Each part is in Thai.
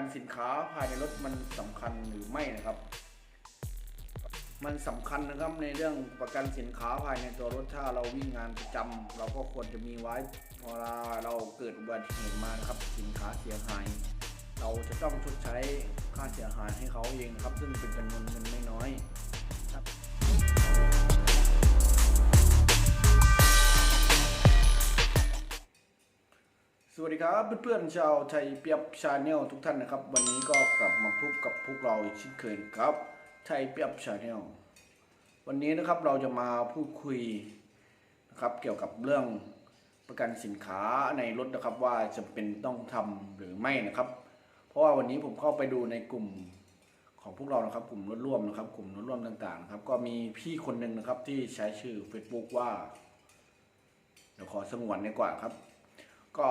กันสินค้าภายในรถมันสำคัญหรือไม่นะครับ มันสำคัญนะครับในเรื่องประกันสินค้าภายในตัวรถถ้าเราวิ่งงานประจำเราก็ควรจะมีไว้พอเราเกิดอุบัติเหตุมานะครับ สินค้าเสียหาย เราจะต้องชดใช้ค่าเสียหายให้เขาเองครับ ซึ่งเป็นจำนวนเงินไม่น้อย วัสดีครับเพื่อนๆชาวไทยเปียบชาแนลทุกท่านนะครับ วันนี้ก็กลับมาพบกับพวกเราอีกเช่นเคยครับไทยเปียบชาแนลวันนี้นะครับเราจะมาพูดคุยนะครับเกี่ยวกับเรื่องประกันสินค้าในรถนะครับว่าจำเป็นต้องทำหรือไม่นะครับ เพราะว่าวันนี้ผมเข้าไปดูในกลุ่มของพวกเรานะครับ กลุ่มรถร่วมนะครับ กลุ่มรถร่วมต่างๆนะครับก็มีพี่คนหนึ่งนะครับที่ใช้ชื่อ Facebook ว่าเดี๋ยวขอสงวนดีกว่าครับ ก็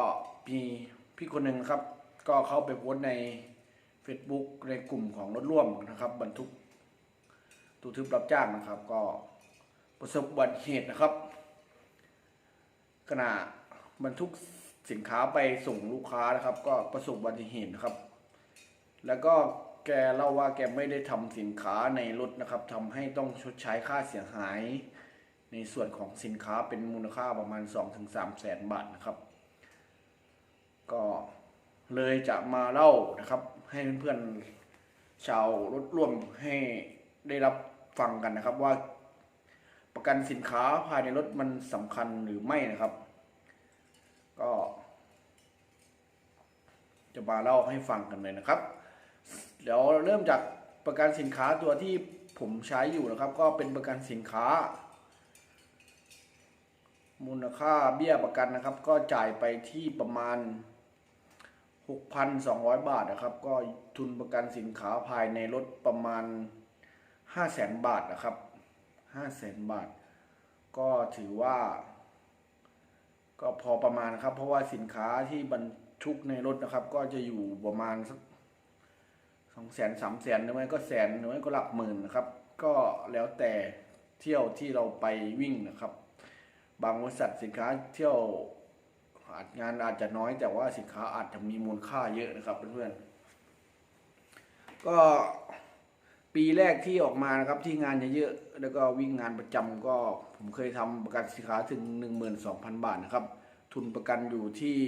มีพี่คนหนึ่งนะครับ ก็เขาไปโพสใน Facebook ในกลุ่มของรถร่วมนะครับ บรรทุกตูทึบรับจ้างนะครับ ก็ประสบอุบัติเหตุนะครับขณะบรรทุกสินค้าไปส่งลูกค้านะครับ ก็ประสบอุบัติเหตุนะครับ แล้วก็แกเล่าว่าแกไม่ได้ทำสินค้าในรถนะครับทำให้ต้องชดใช้ค่าเสียหาย ในส่วนของสินค้าเป็นมูลค่าประมาณ 2-3แสนบาทนะครับ ก็เลยจะมาเล่านะครับ ให้เพื่อนๆชาวรถร่วมให้ได้รับฟังกันนะครับว่า ประกันสินค้าภายในรถมันสำคัญหรือไม่นะครับ ก็ จะมาเล่าให้ฟังกันเลยนะครับ เดี๋ยวเริ่มจากประกันสินค้าตัวที่ผมใช้อยู่นะครับ ก็เป็นประกันสินค้า มูลค่าเบี้ยประกันนะครับ ก็จ่ายไปที่ประมาณ 6,200 บาทนะครับ ก็ทุนประกันสินค้าภายในรถประมาณ 500,000 บาทนะครับ 500,000 บาท ก็ถือว่า ก็พอประมาณครับ เพราะว่าสินค้าที่บรรทุกในรถนะครับ ก็จะอยู่ประมาณสักสองแสนสามแสนหรือไม่ก็แสนหรือไม่ก็หลักหมื่นนะครับ ก็แล้วแต่เที่ยวที่เราไปวิ่งนะครับ บางบริษัทสินค้าเที่ยว อาจงานอาจจะน้อยแต่ว่าสินค้าอาจจะมีมูลค่าเยอะนะครับเพื่อนๆก็ปีแรกที่ออกมานะครับที่งานเยอะๆแล้วก็วิ่งงานประจำก็ผมเคยทำประกันสินค้าถึง 12,000 บาทนะครับ ทุนประกันอยู่ที่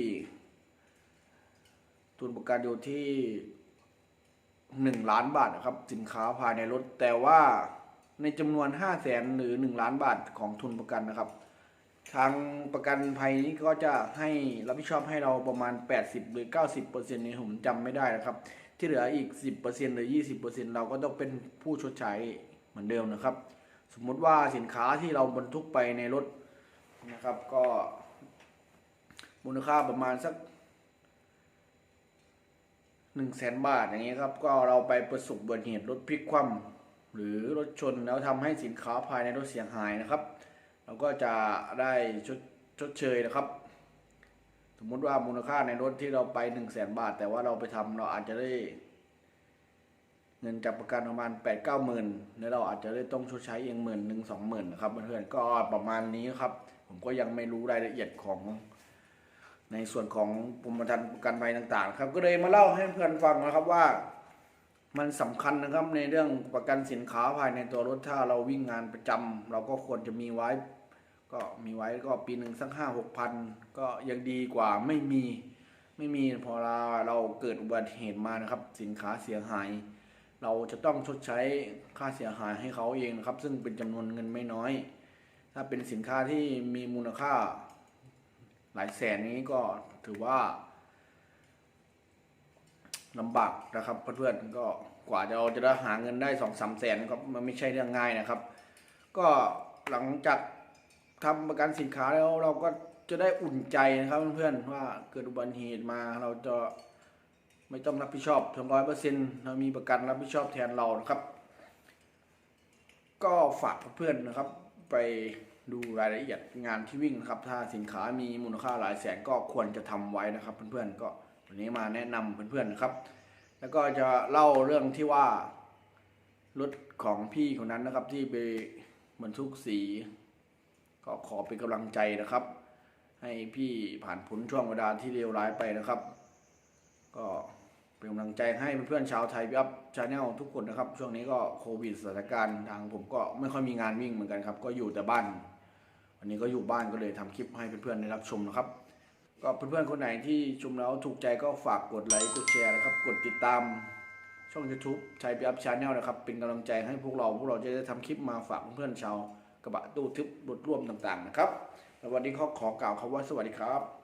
ทุนประกันอยู่ที่หนึ่งล้านบาทนะครับ สินค้าภายในรถแต่ว่าในจำนวนห้าแสนหรือหนึ่งล้านบาทของทุนประกันนะครับ ทางประกันภัยนี้ก็จะให้รับผิดชอบให้เราประมาณ 80 หรือ 90เปอร์เซ็นต์นี้ผมจำไม่ได้นะครับ ที่เหลืออีก 10เปอร์เซ็นต์หรือ 20เปอร์เซ็นต์เราก็ต้องเป็นผู้ชดใช้เหมือนเดิมนะครับ สมมุติว่าสินค้าที่เราบรรทุกไปในรถนะครับ ก็มูลค่าประมาณสักหนึ่งแสนบาทอย่างเงี้ยครับ ก็เราไปประสบอุบัติเหตุรถพลิกคว่ำหรือรถชนแล้วทำให้สินค้าภายในรถเสียหายนะครับ เราก็จะได้ชดชดเชยนะครับ สมมุติว่ามูลค่าในรถที่เราไปหนึ่งแสนบาท แต่ว่าเราไปทำเราอาจจะได้ เงินจากประกันประมาณแปดเก้าหมื่นแล้วเราอาจจะได้ต้องชดใช้เองหมื่นหนึ่งสองหมื่นนะครับเพื่อนๆก็ประมาณนี้ครับ ผมก็ยังไม่รู้รายละเอียดของในส่วนของกรมธรรม์ประกันภัยต่างๆ ครับ ก็เลยมาเล่าให้เพื่อนฟังนะครับว่า มันสำคัญนะครับในเรื่องประกันสินค้าภายในตัวรถถ้าเราวิ่งงานประจำเราก็ควรจะมีไว้ ก็มีไว้ก็ปีหนึ่งสักห้าหกพันก็ยังดีกว่าไม่มีไม่มีพอเราเราเกิดอุบัติเหตุมานะครับ สินค้าเสียหาย เราจะต้องชดใช้ค่าเสียหายให้เขาเองนะครับ ซึ่งเป็นจำนวนเงินไม่น้อย ถ้าเป็นสินค้าที่มีมูลค่า หลายแสนนี้ก็ถือว่าลำบากนะครับเพื่อนๆก็กว่าจะเราจะได้หาเงินได้สองสามแสนก็มันไม่ใช่เรื่องง่ายนะครับ ก็หลังจาก ทำประกันสินค้าแล้วเราก็จะได้อุ่นใจนะครับเพื่อนๆว่าเกิดอุบัติเหตุมาเราจะไม่ต้องรับผิดชอบถึงร้อยเปอร์เซ็นต์เรามีประกันรับผิดชอบแทนเรานะครับ ก็ฝากเพื่อนๆนะครับ ไปดูรายละเอียดงานที่วิ่งนะครับ ถ้าสินค้ามีมูลค่าหลายแสนก็ควรจะทำไว้นะครับ เพื่อนๆก็วันนี้มาแนะนำเพื่อนๆนะครับ แล้วก็จะเล่าเรื่องที่ว่ารถของพี่คนนั้นนะครับที่ไปบรรทุกสี ก็ขอเป็นกำลังใจนะครับ ให้พี่ผ่านพ้นช่วงเวลาที่เลวร้ายไปนะครับ ก็เป็นกำลังใจให้เพื่อนๆชาวไทยพี่อัพชาแนลทุกคนนะครับ ช่วงนี้ก็โควิดสถานการณ์ทางผมก็ไม่ค่อยมีงานวิ่งเหมือนกันครับ ก็อยู่แต่บ้าน วันนี้ก็อยู่บ้านก็เลยทำคลิปให้เพื่อนๆได้รับชมนะครับ ก็เพื่อนๆคนไหนที่ชมแล้วถูกใจก็ฝากกดไลค์กดแชร์นะครับ กดติดตามช่อง YouTube ไทยพี่อัพชาแนลนะครับ เป็นกำลังใจให้พวกเรา พวกเราจะได้ทำคลิปมาฝากเพื่อนๆชาว กระบะตู้ทึบบทร่วมต่างๆนะครับ แล้ววันนี้เขาขอกล่าวคำว่าสวัสดีครับ